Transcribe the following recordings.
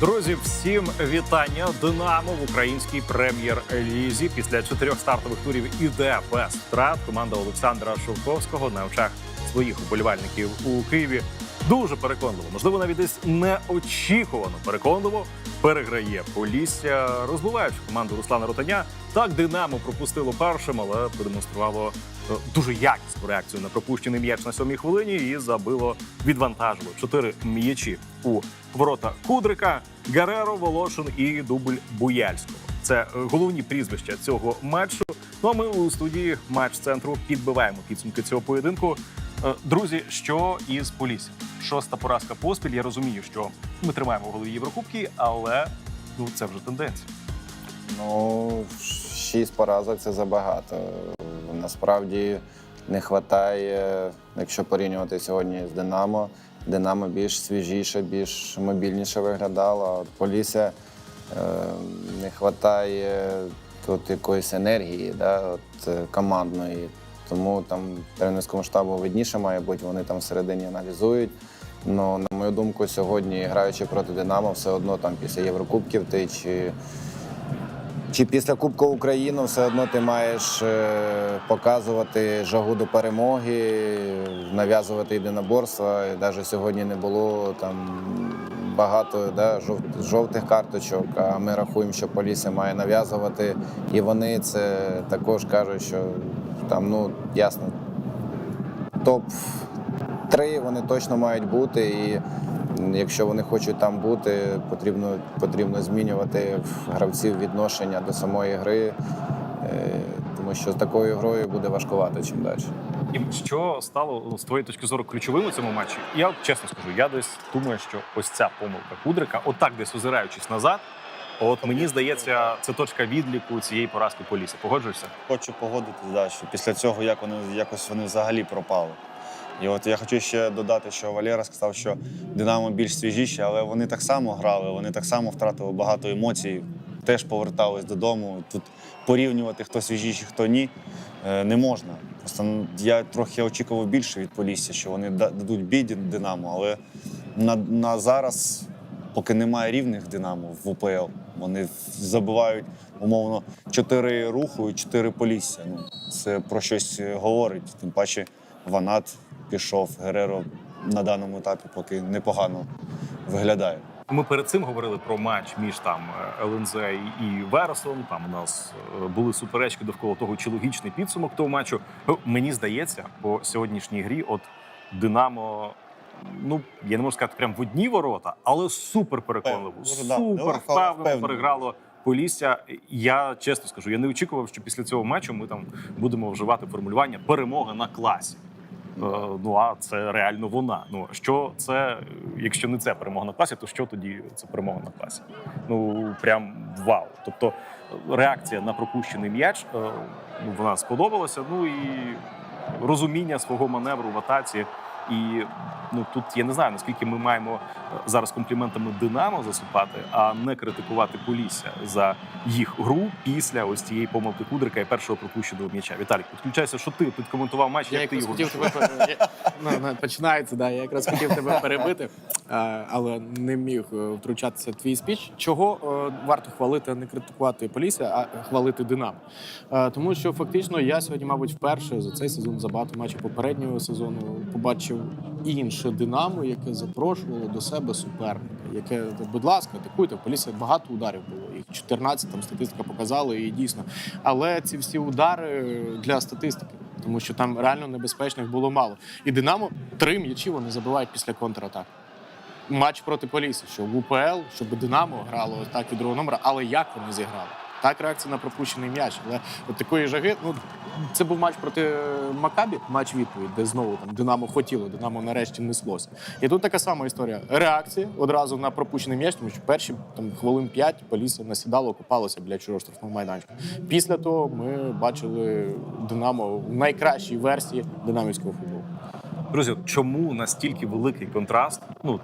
Друзі, всім вітання! Динамо в українській прем'єр-лізі. Після чотирьох стартових турів іде без втрат. Команда Олександра Шовковського на очах своїх вболівальників у Києві дуже переконливо, можливо, навіть десь неочікувано переконливо переграє Полісся, розбиваючи команду Руслана Ротаня. Так Динамо пропустило першим, але продемонструвало е, дуже якісну реакцію на пропущений м'яч на сьомій хвилині і забило відвантажило чотири м'ячі у ворота Кудрика, Гареро, Волошин і дубль Буяльського. Це е, головні прізвища цього матчу. Ну а ми у студії матч центру підбиваємо підсумки цього поєдинку. Е, Друзі, що із Поліссям? Шоста поразка поспіль. Я розумію, що ми тримаємо в голові Єврокубки, але ну це вже тенденція. Ну, шість поразок це забагато. Насправді не вистачає, якщо порівнювати сьогодні з Динамо. Динамо більш свіжіше, більш мобільніше виглядало. от Полісся е, не вистачає тут якоїсь енергії, да, от, е, командної. Тому там тренерському штабу видніше має бути, вони там всередині аналізують. Ну, на мою думку, сьогодні, граючи проти Динамо, все одно там після Єврокубків ти чи чи після Кубку України все одно ти маєш е, показувати жагу до перемоги, нав'язувати єдиноборства. І навіть сьогодні не було там багато да, жов- жовтих карточок, а ми рахуємо, що Полісся має нав'язувати. І вони це також кажуть, що там, ну, ясно, топ-3 вони точно мають бути. І якщо вони хочуть там бути, потрібно, потрібно змінювати гравців відношення до самої гри, е, тому що з такою грою буде важкувато чим далі. І що стало ну, з твоєї точки зору ключовим у цьому матчі? Я чесно скажу, я десь думаю, що ось ця помилка Кудрика, отак десь озираючись назад. От мені здається, це точка відліку цієї поразки Полісся. Погоджуєшся? Хочу погодитись, да, що після цього як вони якось вони взагалі пропали. І от я хочу ще додати, що Валера сказав, що Динамо більш свіжіші, але вони так само грали, вони так само втратили багато емоцій, теж повертались додому. Тут порівнювати хто свіжіший, хто ні, е, не можна. Просто я трохи очікував більше від Полісся, що вони да- дадуть бій Динамо, але на, на зараз, поки немає рівних Динамо в УПЛ, вони забивають умовно чотири руху і чотири полісся. Ну, це про щось е, говорить. Тим паче Ванат пішов, Гереро на даному етапі поки непогано виглядає. Ми перед цим говорили про матч між там е, ЛНЗ і Вересом. Там у нас е, були суперечки довкола того, чи логічний підсумок того матчу. Ну, Мені здається, по сьогоднішній грі, от Динамо. Ну, я не можу сказати прям в одні ворота, але супер переконливо, супер впевнено впевнено. переграло Полісся. Я чесно скажу, я не очікував, що після цього матчу ми там будемо вживати формулювання перемога на класі. Е, Ну а це реально вона. Ну що це, якщо не це перемога на класі, то що тоді це перемога на класі? Ну прям вау. Тобто реакція на пропущений м'яч е, ну, вона сподобалася. Ну і розуміння свого маневру в атаці. І ну тут я не знаю наскільки ми маємо е, зараз компліментами Динамо засипати, а не критикувати Полісся за їх гру після ось цієї помилки Кудрика і першого пропущеного м'яча. Віталік, підключайся, що ти підкоментував матч, Я як ти його хотів тебе ну, ну, починається, да. Я якраз хотів тебе перебити, але не міг е, втручатися твій спіч. Чого е, варто хвалити, а не критикувати Полісся, а хвалити Динамо? Тому що фактично я сьогодні, мабуть, вперше за цей сезон, за багато матчів попереднього сезону побачив інше Динамо, яке запрошувало до себе суперника. Яке, будь ласка, атакуйте. В Полісся багато ударів було. Їх 14, там статистика показала, і дійсно. Але ці всі удари для статистики, тому що там реально небезпечних було мало. І Динамо три м'ячі вони забивають після контратак. Матч проти Полісся, що в УПЛ, щоб Динамо грало так від другого номера, але як вони зіграли? Так, реакція на пропущений м'яч. Але от такої жаги, ну це був матч проти Макабі, матч відповідь, де знову там Динамо хотіло, Динамо нарешті неслося. І тут така сама історія. Реакція одразу на пропущений м'яч, тому що перші там хвилин 5 Полісся насідало, копалося біля чужого штрафного майданчика. Після того ми бачили Динамо в найкращій версії динамівського футболу. Друзі, чому настільки великий контраст? Ну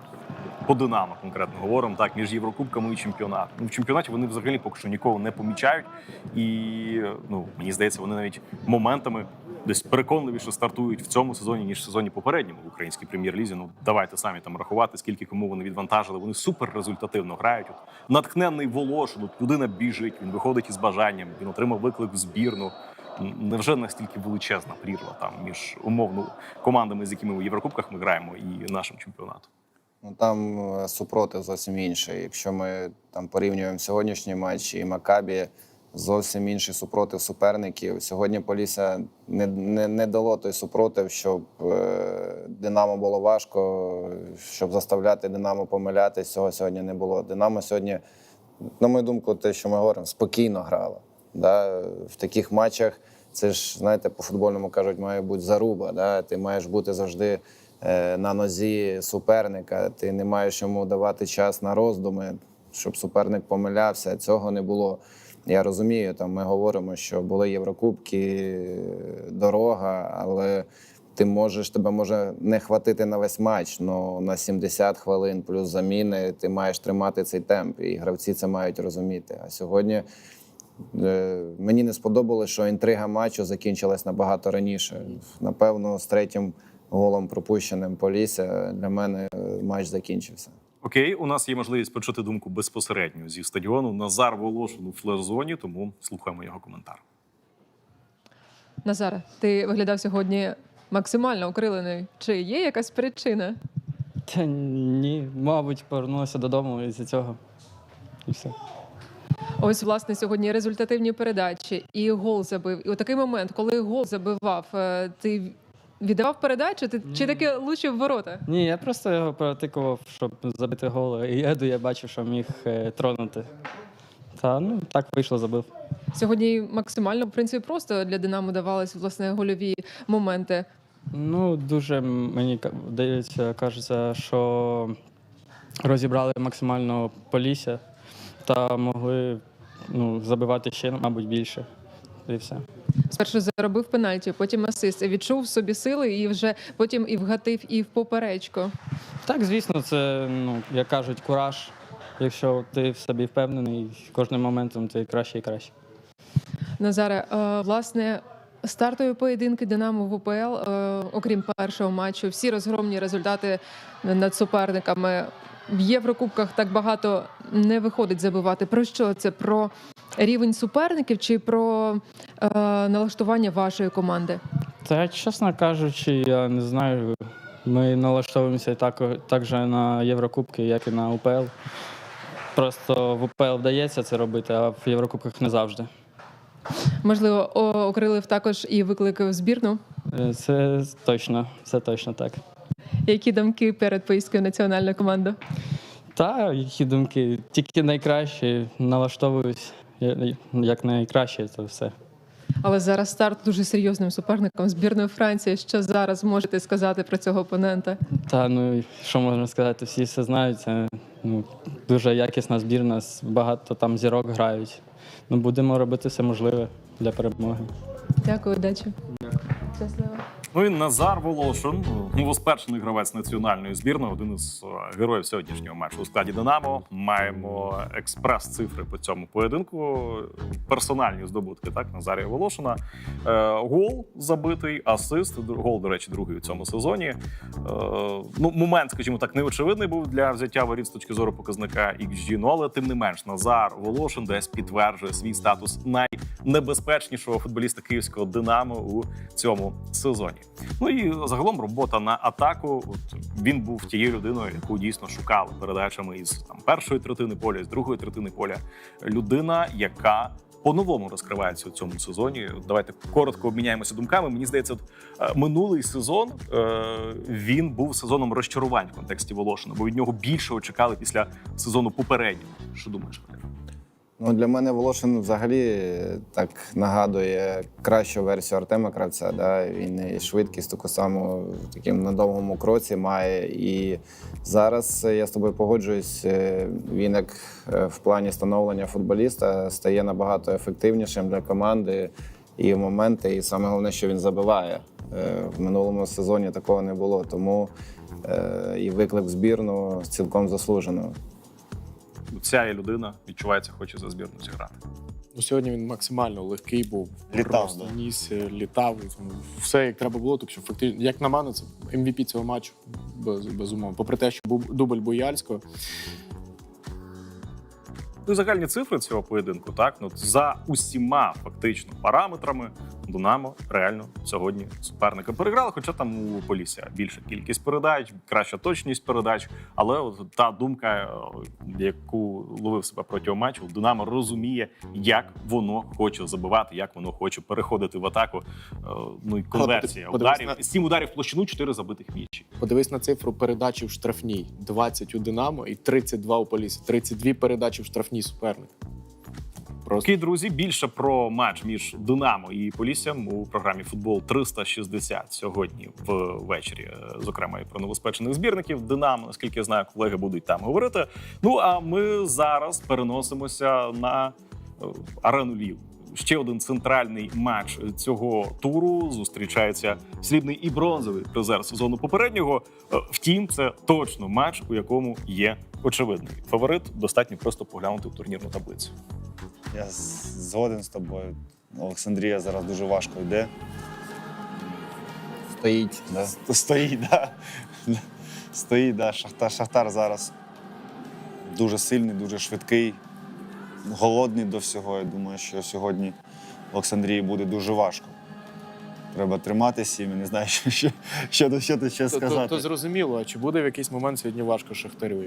по Динамо конкретно говоримо так між Єврокубками і чемпіонатом. Ну в чемпіонаті вони взагалі поки що нікого не помічають, і ну мені здається, вони навіть моментами десь переконливіше стартують в цьому сезоні, ніж в сезоні попередньому в українській прем'єр-лізі. Ну давайте самі там рахувати, скільки кому вони відвантажили. Вони супер результативно грають. От, натхненний Волошин, от людина біжить, він виходить із бажанням, він отримав виклик в збірну. Невже настільки величезна прірва там між умовно командами, з якими у Єврокубках ми граємо, і нашим чемпіонатом? Ну там е, супротив зовсім інший. Якщо ми там порівнюємо сьогоднішній матч і Макабі, зовсім інший супротив суперників. Сьогодні Полісся не, не, не дало той супротив, щоб е, Динамо було важко, щоб заставляти Динамо помилятись. Цього сьогодні не було. Динамо сьогодні, на мою думку, те, що ми говоримо, спокійно грало. Да? В таких матчах це ж, знаєте, по футбольному кажуть, має бути заруба. Да? Ти маєш бути завжди на нозі суперника. Ти не маєш йому давати час на роздуми, щоб суперник помилявся. Цього не було. Я розумію, там ми говоримо, що були Єврокубки, дорога, але ти можеш, тебе може не хватити на весь матч, але на 70 хвилин плюс заміни ти маєш тримати цей темп, і гравці це мають розуміти. А сьогодні е, мені не сподобалося, що інтрига матчу закінчилась набагато раніше. Напевно, з третім голом пропущеним Полісся для мене е, матч закінчився. Окей, у нас є можливість почути думку безпосередньо зі стадіону. Назар Волошин у флеш-зоні, тому слухаємо його коментар. Назаре, ти виглядав сьогодні максимально окрилений. Чи є якась причина? Та ні, мабуть, повернулася додому із-за цього. І все. Ось, власне, сьогодні результативні передачі і гол забив. І у такий момент, коли гол забивав, е, ти віддавав передачу, ти чи таки лучив в ворота? Ні, я просто його протикував, щоб забити гол. І еду я бачив, що міг е, тронути. Та ну так вийшло, забив. Сьогодні максимально в принципі просто для Динамо давались власне гольові моменти. Ну, дуже мені здається, кажеться, що розібрали максимально Полісся та могли ну, забивати ще, мабуть, більше. І все. Спершу заробив пенальті, потім асист. Відчув в собі сили і вже потім і вгатив, і в поперечку. Так, звісно, це, ну, як кажуть, кураж. Якщо ти в собі впевнений, кожним моментом ти краще і краще. Назаре, е, власне, стартові поєдинки Динамо в УПЛ, е, окрім першого матчу, всі розгромні результати над суперниками. В Єврокубках так багато не виходить забивати. Про що це? Про рівень суперників чи про е, налаштування вашої команди? Та, чесно кажучи, я не знаю. Ми налаштовуємося так, так же на Єврокубки, як і на УПЛ. Просто в УПЛ вдається це робити, а в Єврокубках не завжди. Можливо, окрилив також і виклик в збірну. Е, Це точно, це точно так. Які думки перед поїздкою в національну команду? Та які думки, тільки найкраще налаштовуюсь як найкраще, це все. Але зараз старт дуже серйозним суперником збірної Франції. Що зараз можете сказати про цього опонента? Та ну що можна сказати, всі все знають. Це ну, дуже якісна збірна, багато там зірок грають. Ну, будемо робити все можливе для перемоги. Дякую, удачі. Щасливо. Ну і Назар Волошин, новоспечений гравець національної збірної, один із е, героїв сьогоднішнього матчу у складі Динамо. Маємо експрес-цифри по цьому поєдинку. Персональні здобутки так Назарія Волошина. Е, гол забитий, асист. Гол, до речі, другий у цьому сезоні. Е, ну, момент, скажімо так, неочевидний був для взяття воріт з точки зору показника XG, ну але тим не менш, Назар Волошин десь підтверджує свій статус найнебезпечнішого футболіста київського Динамо у цьому сезоні. Ну і загалом робота на атаку. От він був тією людиною, яку дійсно шукали передачами із там першої третини поля, з другої третини поля. Людина, яка по-новому розкривається у цьому сезоні. Давайте коротко обміняємося думками. Мені здається, е, минулий сезон е, він був сезоном розчарувань в контексті Волошина, бо від нього більше чекали після сезону попереднього. Що думаєш, Валерій? Ну, для мене Волошин взагалі е, так нагадує кращу версію Артема Кравця. Да? Він і швидкість таку саму в такому на довгому кроці має. І зараз е, я з тобою погоджуюсь. е, Він як в плані становлення футболіста стає набагато ефективнішим для команди і в моменти. І саме головне, що він забиває. В минулому сезоні такого не було. Тому і виклик збірну цілком заслужено. Ця є людина відчувається, хоче за збірну зіграти. Ну, сьогодні він максимально легкий був. Літав, Просто да. ніс, е, літав. ну, Все як треба було. Так що фактично, як на мене, це MVP цього матчу. Без, безумовно. Попри те, що був дубль Бояльського. Ну, загальні цифри цього поєдинку, так ну за усіма фактично параметрами Динамо реально сьогодні суперника переграли. Хоча там у Полісся більша кількість передач, краща точність передач. Але от та думка, е, яку ловив себе протягом матчу, Динамо розуміє, як воно хоче забивати, як воно хоче переходити в атаку. Е, Ну і конверсія подивись ударів. на- Сім ударів в площину, чотири забитих м'ячі. Подивись на цифру передачі в штрафній: 20 у Динамо і 32 у Полісі. 32 передачі в штрафній суперник. Просто друзі, більше про матч між Динамо і Поліссям у програмі Футбол 360 сьогодні ввечері. Е, Зокрема, і про новоспечених збірників Динамо. Наскільки я знаю, колеги будуть там говорити. Ну а ми зараз переносимося на е, арену Львів. Ще один центральний матч цього туру зустрічається срібний і бронзовий призер сезону попереднього. Е, Втім, це точно матч, у якому є очевидний фаворит. Достатньо просто поглянути в турнірну таблицю. Я згоден з тобою. Олександрія зараз дуже важко йде. Стоїть. Да? Стоїть, да. Стоїть, да. Шахтар, Шахтар зараз дуже сильний, дуже швидкий, голодний до всього. Я думаю, що сьогодні Олександрії буде дуже важко. Треба триматися і не знаю, що, що, що, що тут ще то, то, то зрозуміло, а чи буде в якийсь момент сьогодні важко Шахтарю?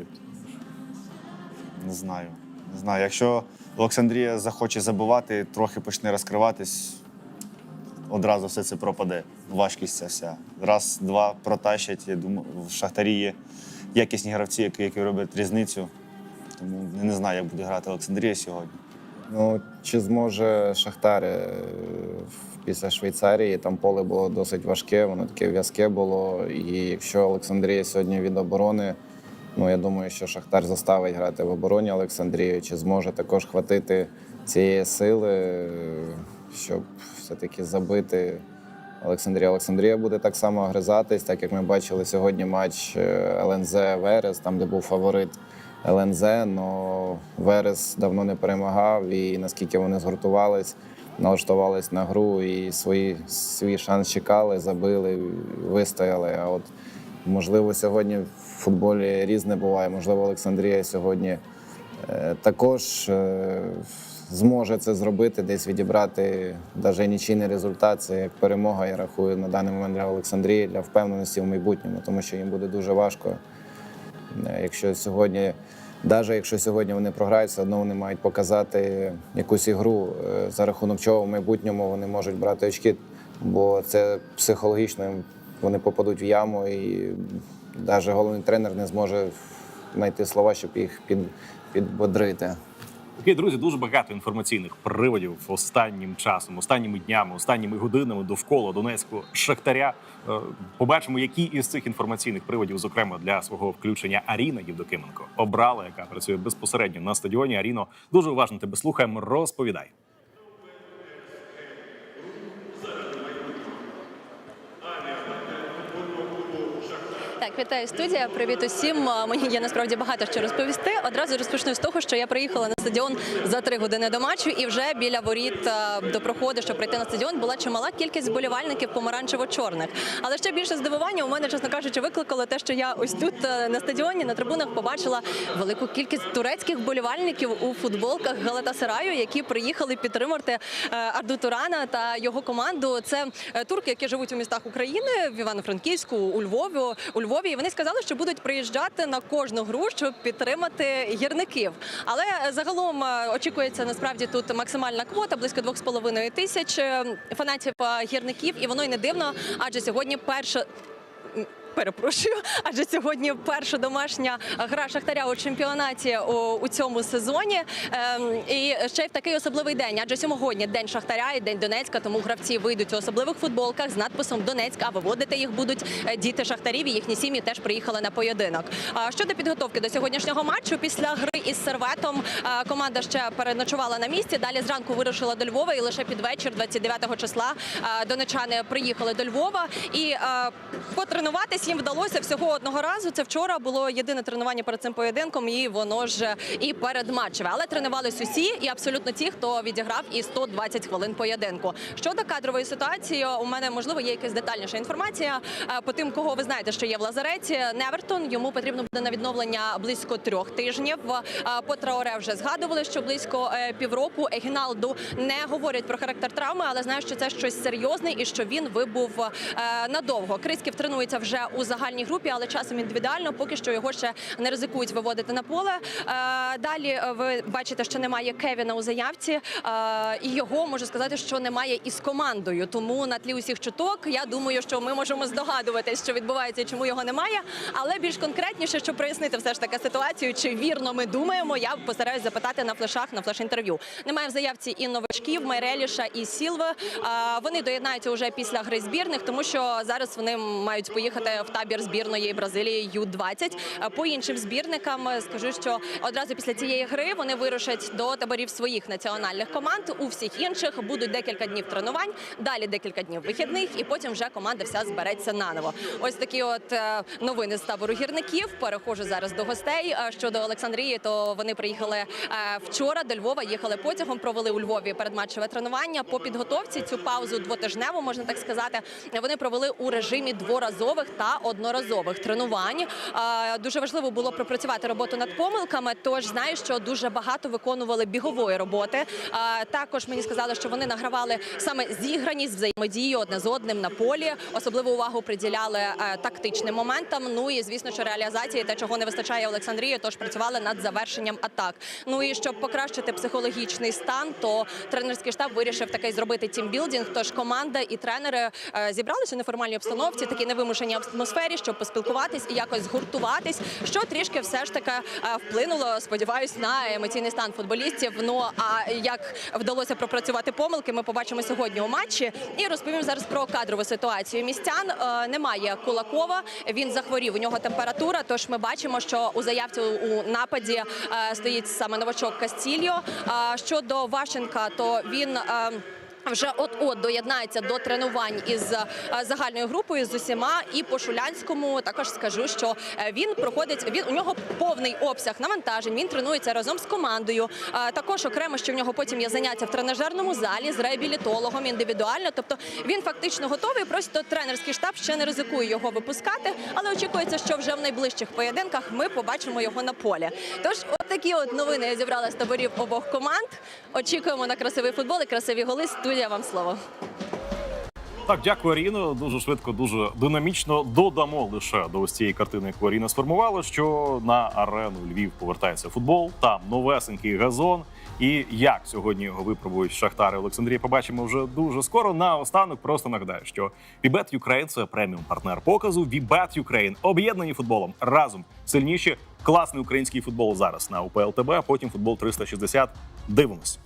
Не знаю. Не знаю. Якщо Олександрія захоче забивати, трохи почне розкриватись, одразу все це пропаде. Важкість ця вся. Раз, два протащать. Я думаю, в Шахтарі є якісні гравці, які, які роблять різницю. Тому я не знаю, як буде грати Олександрія сьогодні. Ну, чи зможе Шахтар е, після Швейцарії там поле було досить важке, воно таке в'язке було. І якщо Олександрія сьогодні від оборони, ну я думаю, що Шахтар заставить грати в обороні Олександрію, чи зможе також хватити цієї сили, щоб все-таки забити. Олександрія. Олександрія буде так само огризатись, так як ми бачили сьогодні матч е, ЛНЗ Верес, там де був фаворит ЛНЗ, але Верес давно не перемагав, і наскільки вони згуртувались, налаштувались на гру і свої, свій шанс чекали, забили, вистояли. А от можливо сьогодні в футболі різне буває. Можливо, Олександрія сьогодні е, також е, зможе це зробити, десь відібрати навіть нічийний результат. Це як перемога, я рахую на даний момент для Олександрії для впевненості в майбутньому, тому що їм буде дуже важко. Е, Якщо сьогодні, навіть якщо сьогодні вони програють, все одно вони мають показати якусь ігру, за рахунок чого в майбутньому вони можуть брати очки, бо це психологічно вони попадуть в яму, і навіть головний тренер не зможе знайти слова, щоб їх під, підбодрити. Окей, друзі, дуже багато інформаційних приводів останнім часом, останніми днями, останніми годинами довкола Донецького шахтаря. Е, Побачимо, які із цих інформаційних приводів, зокрема для свого включення Аріна Євдокименко обрала, яка працює безпосередньо на стадіоні. Аріно, дуже уважно тебе слухаємо. Розповідай. Вітаю студія. Привіт усім. Мені є насправді багато що розповісти. Одразу розпочну з того, що я приїхала на стадіон за три години до матчу, і вже біля воріт до проходу, щоб прийти на стадіон, була чимала кількість вболівальників помаранчево-чорних. Але ще більше здивування у мене, чесно кажучи, викликало те, що я ось тут на стадіоні на трибунах побачила велику кількість турецьких вболівальників у футболках Галатасараю, які приїхали підтримати е, Арду Турана та його команду. Це е, турки, які живуть у містах України в Івано-Франківську, у Львові. У Львові. І вони сказали, що будуть приїжджати на кожну гру, щоб підтримати гірників. Але е, загалом е, очікується насправді тут максимальна квота близько 2,5 тисяч е, фанатів е, гірників, і воно й не дивно, адже сьогодні перша. Перепрошую, адже сьогодні перша домашня гра Шахтаря у чемпіонаті у, цьому сезоні. Ем, і ще й в такий особливий день. Адже сьогодні день Шахтаря і день Донецька, тому гравці вийдуть у особливих футболках з надписом Донецьк, а виводити їх будуть е, діти шахтарів. і Їхні сім'ї теж приїхали на поєдинок. Щодо підготовки до сьогоднішнього матчу, після гри із серветом е, команда ще переночувала на місці. Далі зранку вирушила до Львова, і лише під вечір, 29 числа, е, донечани приїхали до Львова і потренуватись їм вдалося всього одного разу. Це вчора було єдине тренування перед цим поєдинком, і воно ж і перед матчем. Але тренувались усі, і абсолютно ті, хто відіграв і 120 хвилин поєдинку. Щодо кадрової ситуації, у мене можливо є якась детальніша інформація е, по тим, кого ви знаєте, що є в лазареті. Невертон йому потрібно буде на відновлення близько трьох тижнів. Е, По Траоре вже згадували, що близько е, півроку. Егіналду не говорять про характер травми, але знаю, що це щось серйозне і що він вибув надовго. Крисків тренується вже у загальній групі, але часом індивідуально. Поки що його ще не ризикують виводити на поле. Е, Далі е, ви бачите, що немає Кевіна у заявці, е, і його можу сказати, що немає із командою. Тому на тлі усіх чуток я думаю, що ми можемо здогадуватись, що відбувається і чому його немає. Але більш конкретніше, щоб прояснити все ж таки ситуацію, чи вірно ми думаємо, я постараюсь запитати на флешах на флеш-інтерв'ю. Немає в заявці і новачків, Майреліша і Сілви. Вони доєднаються вже після гри збірних, тому що зараз вони мають поїхати в табір збірної Бразилії Ю-20. Е, По іншим збірникам е, скажу, що одразу після цієї гри вони вирушать до таборів своїх національних команд. У всіх інших будуть декілька днів тренувань, далі декілька днів вихідних, і потім вже команда вся збереться наново. Ось такі от е, новини з табору гірників. Перехожу зараз до гостей. Е, Щодо Олександрії, то вони приїхали вчора до Львова. Їхали потягом, провели у Львові передматчеве тренування. По підготовці цю паузу двотижневу, можна так сказати, вони провели у режимі дворазових та одноразових тренувань. Дуже важливо було пропрацювати роботу над помилками. Тож знаю, що дуже багато виконували бігової роботи. Також мені сказали, що вони награвали саме зіграність, взаємодію одне з одним на полі. Особливу увагу приділяли е, тактичним моментам. Ну і звісно, що реалізації те, чого не вистачає Олександрії, тож працювали над завершенням атак. Ну і щоб покращити психологічний стан, то тренерський штаб вирішив такий зробити тімбілдинг. Тож команда і тренери е, зібралися у неформальній обстановці, такій невимушеній атмосфері, щоб поспілкуватись і якось згуртуватись, що трішки все ж таки е, вплинуло. Сподіваюсь, на емоційний стан футболістів. Ну а як вдалося пропрацювати помилки, ми побачимо сьогодні у матчі. І розповім зараз про кадрову ситуацію. Містян е, немає Кулакова. Він захворів. У нього температура. Тож ми бачимо, що у заявці у нападі е, стоїть саме новачок Кастільо. Щодо Вашенка, то він. Вже от-от доєднається до тренувань із е, загальною групою з усіма. І по Шулянському також скажу, що е, він проходить. Він у нього повний обсяг навантажень. Він тренується разом з командою. Е, Також окремо, що в нього потім є заняття в тренажерному залі з реабілітологом індивідуально. Тобто він фактично готовий. Просто тренерський штаб ще не ризикує його випускати, але очікується, що вже в найближчих поєдинках ми побачимо його на полі. Тож, от от новини я зібрала з таборів обох команд. Очікуємо на красивий футбол і красиві голи. Студія вам слово. Так, дякую, Аріно. Дуже швидко, дуже динамічно додамо лише до ось цієї картини, яку Аріна сформувала, що на арену Львів повертається футбол. Там новесенький газон. І як сьогодні його випробують Шахтар і Олександрія, побачимо вже дуже скоро. Наостанок просто нагадаю, що Вібет Юкрейн це преміум партнер показу. Вібет Юкрейн об'єднані футболом разом сильніші. Класний український футбол зараз на УПЛ ТБ, а потім футбол 360. Дивимось.